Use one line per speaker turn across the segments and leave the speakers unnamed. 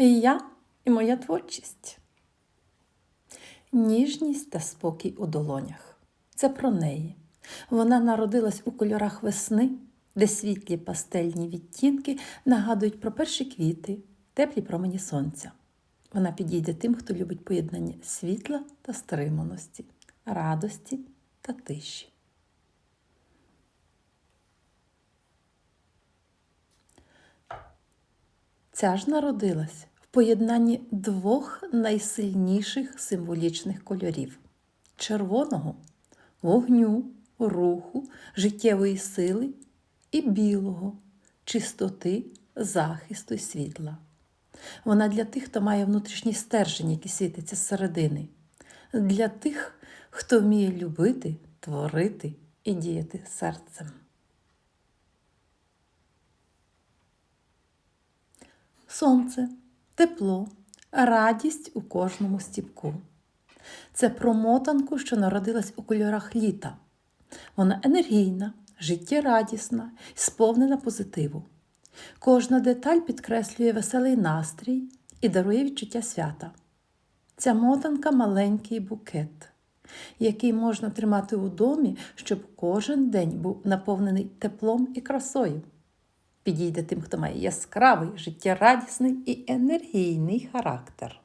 І я, і моя творчість. Ніжність та спокій у долонях. Це про неї. Вона народилась у кольорах весни, де світлі пастельні відтінки нагадують про перші квіти, теплі промені сонця. Вона підійде тим, хто любить поєднання світла та стриманості, радості та тиші. Ця ж народилась поєднанні двох найсильніших символічних кольорів червоного вогню, руху, життєвої сили і білого чистоти, захисту й світла. Вона для тих, хто має внутрішній стержень, який світиться зсередини, для тих, хто вміє любити, творити і діяти серцем. Сонце, тепло, радість у кожному стіпку. Це про мотанку, що народилась у кольорах літа. Вона енергійна, життєрадісна, сповнена позитиву. Кожна деталь підкреслює веселий настрій і дарує відчуття свята. Ця мотанка маленький букет, який можна тримати у домі, щоб кожен день був наповнений теплом і красою. Підійде тим, хто має яскравий, життєрадісний і енергійний характер.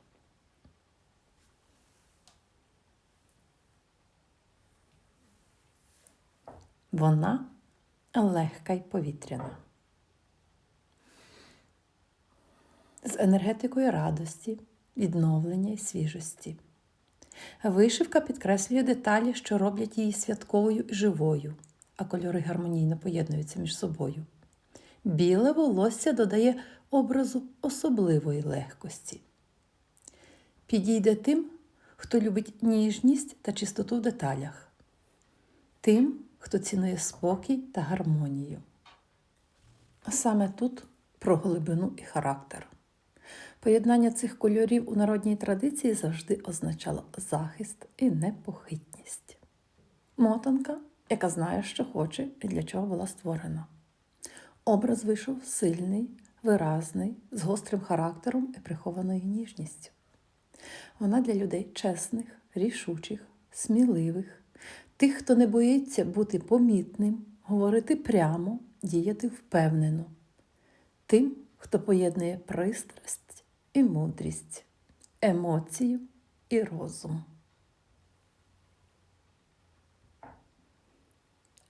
Вона легка й повітряна. З енергетикою радості, відновлення і свіжості. Вишивка підкреслює деталі, що роблять її святковою і живою, а кольори гармонійно поєднуються між собою. Біле волосся додає образу особливої легкості. Підійде тим, хто любить ніжність та чистоту в деталях, тим, хто цінує спокій та гармонію. А Саме тут про глибину і характер. Поєднання цих кольорів у народній традиції завжди означало захист і непохитність. Мотанка, яка знає, що хоче і для чого була створена. Образ вийшов сильний, виразний, з гострим характером і прихованою ніжністю. Вона для людей чесних, рішучих, сміливих, тих, хто не боїться бути помітним, говорити прямо, діяти впевнено, тим, хто поєднує пристрасть і мудрість, емоцію і розум.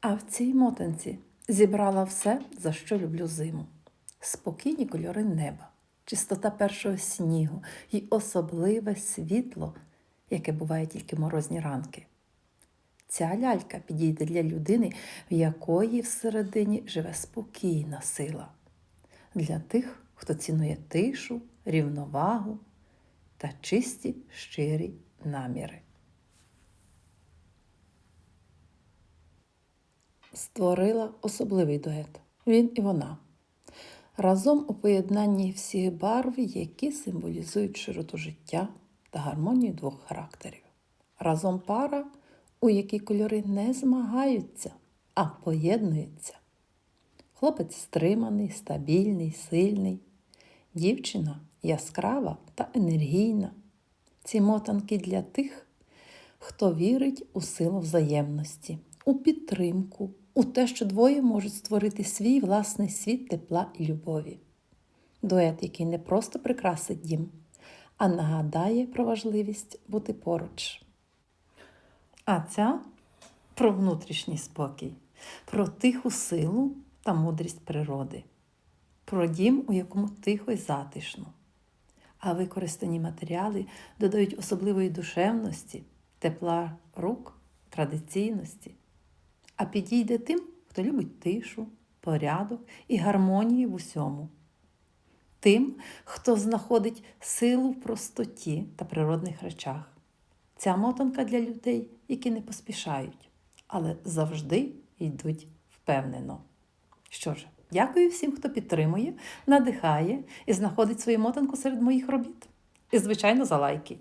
А в цій мотанці зібрала все, за що люблю зиму: спокійні кольори неба, чистота першого снігу і особливе світло, яке буває тільки морозні ранки. Ця лялька підійде для людини, в якої всередині живе спокійна сила, для тих, хто цінує тишу, рівновагу та чисті щирі наміри. Створила особливий дует він і вона. Разом у поєднанні всіх барв, які символізують широту життя та гармонію двох характерів. Разом пара, у якій кольори не змагаються, а поєднуються. Хлопець стриманий, стабільний, сильний, дівчина яскрава та енергійна. Ці мотанки для тих, хто вірить у силу взаємності, у підтримку, у те, що двоє можуть створити свій власний світ тепла і любові. Дует, який не просто прикрасить дім, а нагадає про важливість бути поруч. А ця про внутрішній спокій, про тиху силу та мудрість природи, про дім, у якому тихо й затишно. А використані матеріали додають особливої душевності, тепла рук, традиційності. А підійде тим, хто любить тишу, порядок і гармонію в усьому. Тим, хто знаходить силу в простоті та природних речах. Ця мотанка для людей, які не поспішають, але завжди йдуть впевнено. Що ж, дякую всім, хто підтримує, надихає і знаходить свою мотанку серед моїх робіт. І, звичайно, за лайки.